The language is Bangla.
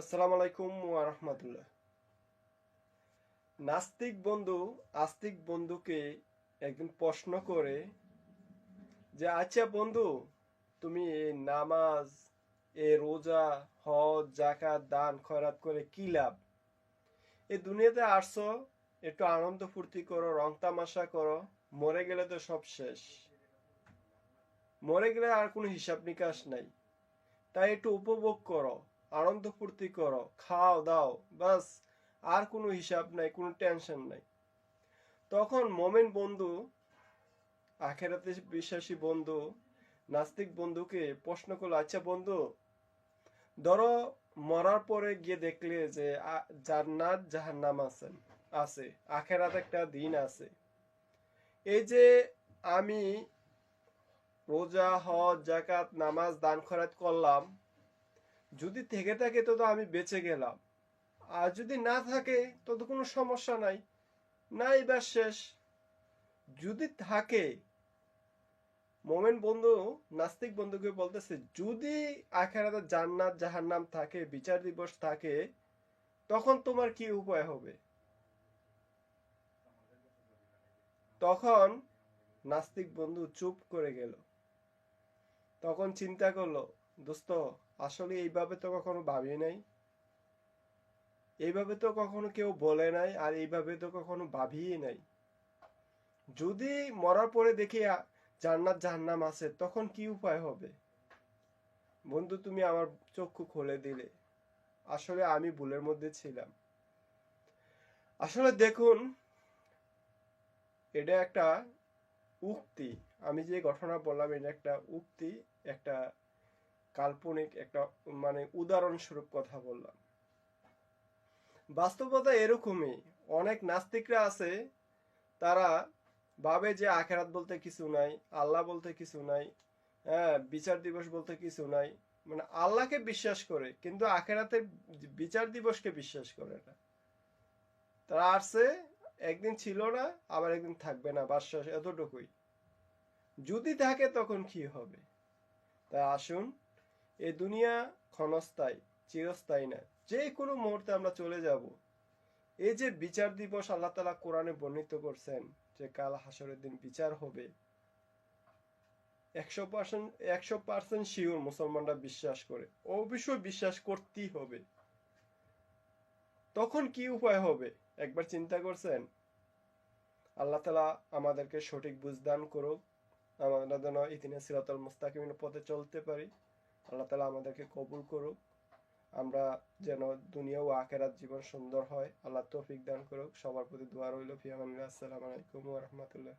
আসসালামু আলাইকুম ওয়া রাহমাতুল্লাহ। নাস্তিক বন্ধু, আস্তিক বন্ধুকে একদিন প্রশ্ন করে যে আচ্ছা বন্ধু, তুমি এই নামাজ, এ রোজা, হজ জাকাত দান, খয়রাত করে কি লাভ? এই দুনিয়াতে আসছো, একটু আনন্দ ফুর্তি করো, রং তামাশা করো, মরে গেলে তো সব শেষ। মরে গেলে আর কোনো হিসাব নিকাশ নাই। তাই একটু উপভোগ করো। আনন্দ ফুর্তি করো, খাও, দাও বাস আর কোনো হিসাব নাই, কোনো টেনশন নাই। তখন মোমেন বন্ধু, আখেরাতে বিশ্বাসী বন্ধু, নাস্তিক বন্ধুকে প্রশ্ন করল আচ্ছা বন্ধু, ধরো মরার পরে গিয়ে দেখলে যে জান্নাত জাহান্নাম আছেন আছে, আখেরাত একটা দিন আছে। এই যে আমি রোজা, হজ জাকাত নামাজ দান খরাত করলাম যদি থেকে থাকে, তো আমি বেঁচে গেলাম। আর যদি না থাকে, তো তো কোনো সমস্যা নাই। নাই বা শেষ। যদি থাকে, মোমেন বন্ধু, নাস্তিক বন্ধুকে বলতেছে, যদি আখেরাতে জান্নাত, জাহান্নাম থাকে, বিচার দিবস থাকে, তখন তোমার কি উপায় হবে? তখন নাস্তিক বন্ধু চুপ করে গেল। তখন চিন্তা করল দোস্ত, আসলে এইভাবে তো কখনো ভাবি নাই। এইভাবে তো কখনো কেউ বলে নাই আর এইভাবে তো কখনো ভাবিই নাই। যদি মরার পরে দেখি জান্নাত জাহান্নাম আছে, তখন কি উপায় হবে? বন্ধু, তুমি আমার চক্ষু খুলে দিলে। আসলে আমি ভুলের মধ্যে ছিলাম। আসলে দেখুন, এটা একটা উক্তি। আমি যে ঘটনা বললাম, এটা একটা উক্তি, একটা কাল্পনিক একটা মানে উদাহরণস্বরূপ কথা বললাম। বাস্তবতা এরকমই। অনেক নাস্তিকরা আছে, তারা ভাবে যে আখেরাত বলতে কিছু নাই, আল্লাহ বলতে কিছু নাই হ্যাঁ বিচার দিবস বলতে কিছু নাই। মানে আল্লাহকে বিশ্বাস করে, কিন্তু আখেরাতের বিচার দিবসকে বিশ্বাস করে না। তারা আসছে, একদিন ছিল না, আবার একদিন থাকবে না, বাদশাহ এতটুকুই। যদি থাকে তখন কি হবে? তা আসুন এই দুনিয়া ক্ষণস্থায়ী, চিরস্থায়ী না। যে কোনো মুহূর্তে আমরা চলে যাব। এই যে বিচার দিবস আল্লাহ তালা কোরআনে বর্ণিত করছেন যে কাল হাসরের দিন বিচার হবে, একশো পার্সেন্ট একশো পার্সেন্ট শিওর মুসলমানরা বিশ্বাস করে। অবশ্যই বিশ্বাস করতেই হবে। তখন কি উপায় হবে? একবার চিন্তা করছেন? আল্লাহ তালা আমাদেরকে সঠিক বুঝদান করুক। আমরা যেন ইতিনে সিরাতল মুস্তাকিমের পথে চলতে পারি। আল্লাহ তালা আমাদেরকে কবুল করুক। আমরা যেন দুনিয়া ও আখেরাত জীবন সুন্দর হয়। আল্লাহ তৌফিক দান করুক। সবার প্রতি দোয়া রইল। ফিয়ামানিল্লাহ আসসালামু আলাইকুম ওয়া রাহমাতুল্লাহ।